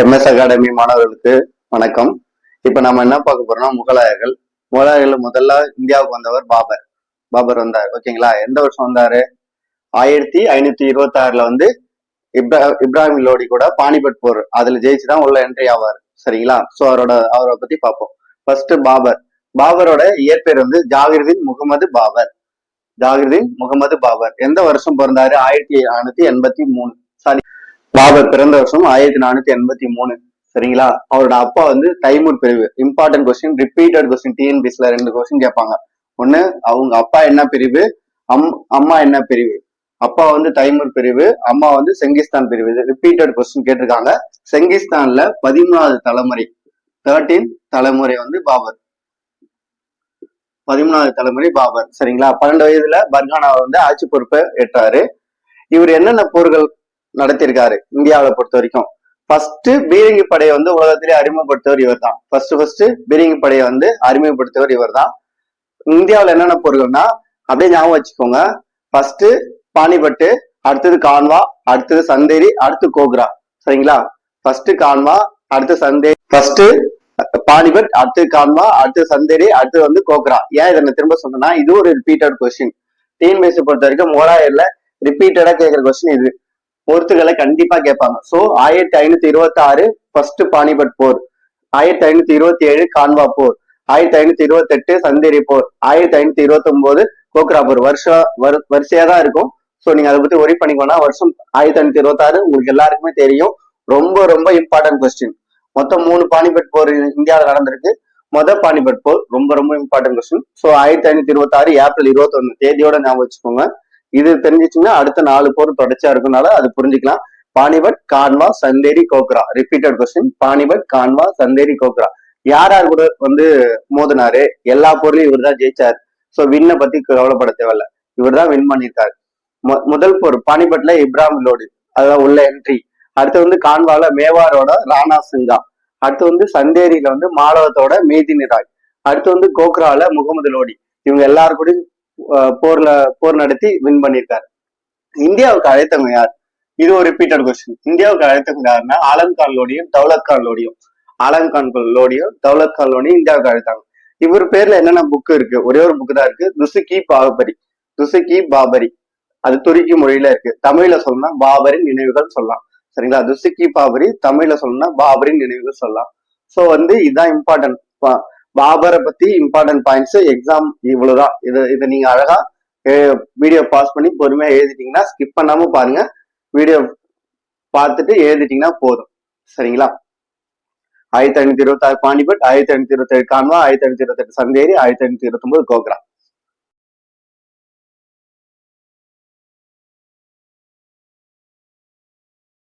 MS academy மாணவர்களுக்கு வணக்கம். இப்ப நம்ம என்ன பார்க்க போறோம்னா முகலாயர்கள். முகலாயர்கள் முதல்ல இந்தியாவுக்கு வந்தவர் பாபர். பாபர் வந்தார் ஓகேங்களா? எந்த வருஷம் வந்தாரு? ஆயிரத்தி ஐநூத்தி இருபத்தி ஆறுல வந்து இப்ரா இப்ராஹிம் லோடி கூட பானிபட் போர் அதுல ஜெயிச்சுதான் உள்ள என்ட்ரி ஆவார். சரிங்களா? சோ அவரோட அவரை பத்தி பார்ப்போம். ஃபர்ஸ்ட் பாபர். பாபரோட இயற்பெயர் வந்து ஜாகிருதீன் முகமது பாபர். ஜாகிருதீன் முகமது பாபர். எந்த வருஷம் பிறந்தாரு? ஆயிரத்தி ஐநூத்தி எண்பத்தி மூணு. சாரி பாபர் பிறந்த வருஷம் ஆயிரத்தி நானூத்தி எண்பத்தி மூணு. சரிங்களா? அவரோட அப்பா வந்து தைமூர் பிரிவு. இம்பார்ட்டன்ட் கொஸ்டின் ரிப்பீட்டட் கொஸ்டின் டிஎன்பிஎஸ்ல ரெண்டு கொஸ்டின் கேட்பாங்க. ஒண்ணு அவங்க அப்பா என்ன பிரிவு? அம் அம்மா என்ன பிரிவு? அப்பா வந்து தைமூர் பிரிவு அம்மா வந்து செங்கிஸ்தான் பிரிவு. இது ரிப்பீட்டட் கொஸ்டின் கேட்டிருக்காங்க. செங்கிஸ்தான்ல பதிமூணாவது தலைமுறை தேர்ட்டீன் தலைமுறை வந்து பாபர். பதிமூணாவது தலைமுறை பாபர். சரிங்களா? பன்னெண்டு வயதுல பர்கானாவை வந்து ஆட்சி பொறுப்பை ஏற்றாரு. இவர் என்னென்ன போர்கள் நடத்தியிருக்காரு இந்தியாவை பொறுத்த வரைக்கும் ஃபர்ஸ்ட் பீரங்கி படையை வந்து உலகத்திலே அறிமுகப்படுத்தவர் இவர் தான் ஃபர்ஸ்ட் ஃபர்ஸ்ட் பீரங்கி படையை வந்து அறிமுகப்படுத்தவர் இவர் தான் இந்தியாவில் என்னென்ன பொருள்னா அப்படியே ஞாபகம் வச்சுக்கோங்க. ஃபர்ஸ்ட் பானிபட்டு அடுத்தது கான்வா அடுத்தது சந்தேரி அடுத்து கோக்ரா. சரிங்களா? ஃபர்ஸ்ட் கான்வா அடுத்து சந்தேரி ஃபர்ஸ்ட் பானிபட் அடுத்து கான்வா அடுத்து சந்தேரி அடுத்து வந்து கோக்ரா. ஏன் இதை நான் திரும்ப சொன்னேன்னா இது ஒரு ரிப்பீட்டட் கொஸ்டின் டிஎன்பிஎஸ்சி பொறுத்த வரைக்கும் மோராயர்ல ரிப்பீட்டடா கேட்கிற கொஸ்டின் இது. பொறுத்துகளை கண்டிப்பா கேட்பாங்க. சோ ஆயிரத்தி ஐநூத்தி இருபத்தி ஆறு ஃபர்ஸ்ட் பானிபட் போர் ஆயிரத்தி ஐநூத்தி இருபத்தி ஏழு கான்வா போர் ஆயிரத்தி ஐநூத்தி இருபத்தி எட்டு சந்தேரி போர் ஆயிரத்தி ஐநூத்தி இருபத்தி ஒன்பது கோக்ரா போர். வருஷம் வரிசையா தான் இருக்கும். சோ நீங்க அதை பத்தி ஒரி பண்ணிக்கோனா வருஷம் ஆயிரத்தி ஐநூத்தி இருபத்தி ஆறு உங்களுக்கு எல்லாருக்குமே தெரியும். ரொம்ப ரொம்ப இம்பார்ட்டன்ட் கொஸ்டின் மொத்தம் மூணு பானிபட் போர் இந்தியாவில் நடந்திருக்கு. மொத பானிபட் போர் ரொம்ப ரொம்ப இம்பார்ட்டன்ட் கொஸ்டின் சோ ஆயிரத்தி ஐநூத்தி இருபத்தி ஆறு ஏப்ரல் இருபத்தி தேதியோட ஞாபகம் வச்சுக்கோங்க. இது தெரிஞ்சிச்சுன்னா அடுத்த நாலு போர் தொடர்ச்சியா இருக்கனால அது புரிஞ்சுக்கலாம். Panipat Khanwa Chanderi Gogra. Repeated question Panipat Khanwa Chanderi Ghaghra. யார் யார் கூட வந்து மோதினாரு? எல்லா போர்லயும் இவர் தான் ஜெயிச்சாரு ஸோ வின்ன பத்தி கவலைப்பட தேவையில்ல. இவர் தான் வின் பண்ணியிருக்காரு முதல் போர் பானிபட்ல இப்ராஹிம் லோடு. அதான் உள்ள என்ட்ரி அடுத்து வந்து கான்வால மேவாரோட ராணா சிங்கா. அடுத்து வந்து சந்தேரியில வந்து மாலவத்தோட மேதினிராய் அடுத்து வந்து கோக்ரால முகமது லோடி. இவங்க எல்லாரு கூடயும் போர்ல போர் நடத்தி வின் பண்ணியிருக்காரு இந்தியாவுக்கு அழைத்தவங்க யார்? இது ஒரு ரிப்பீட்டட் கொஸ்டின் இந்தியாவுக்கு அழைத்தவங்க யாருன்னா ஆலம் கான் லோடியும் தௌலத் கான் லோடியும் ஆலம் கான் லோடியும் தௌலத் கான் லோடியும் இந்தியாவுக்கு அழைத்தாங்க. இவர் பேர்ல என்னென்ன புக்கு இருக்கு? ஒரே ஒரு புக்கு தான் இருக்கு. துசுகி பாபரி துசுகி பாபரி. அது துருக்கி மொழியில இருக்கு. தமிழ்ல சொல்லணும்னா பாபரின் நினைவுகள் சொல்லலாம். சரிங்களா? துசுக்கி பாபரி தமிழ்ல சொல்லணும்னா பாபரின் நினைவுகள் சொல்லலாம். சோ வந்து இதுதான் இம்பார்ட்டன்ட் பாபரை பத்தி இம்பார்ட்டன்ட் பாயிண்ட்ஸ் எக்ஸாம் இவ்வளவுதான். இது இதை நீங்க அழகா வீடியோ பாஸ் பண்ணி பொறுமையா எழுதிட்டீங்கன்னா ஸ்கிப் பண்ணாம பாருங்க. வீடியோ பார்த்துட்டு எழுதிட்டீங்கன்னா போதும். சரிங்களா? ஆயிரத்தி ஐநூத்தி இருபத்தி ஆறு பானிபட் ஆயிரத்தி ஐநூத்தி இருபத்தி ஏழு கான்வா ஆயிரத்தி ஐநூத்தி இருபத்தி எட்டு சந்தேரி ஆயிரத்தி ஐநூத்தி இருபத்தி ஒன்பது கோக்ரா.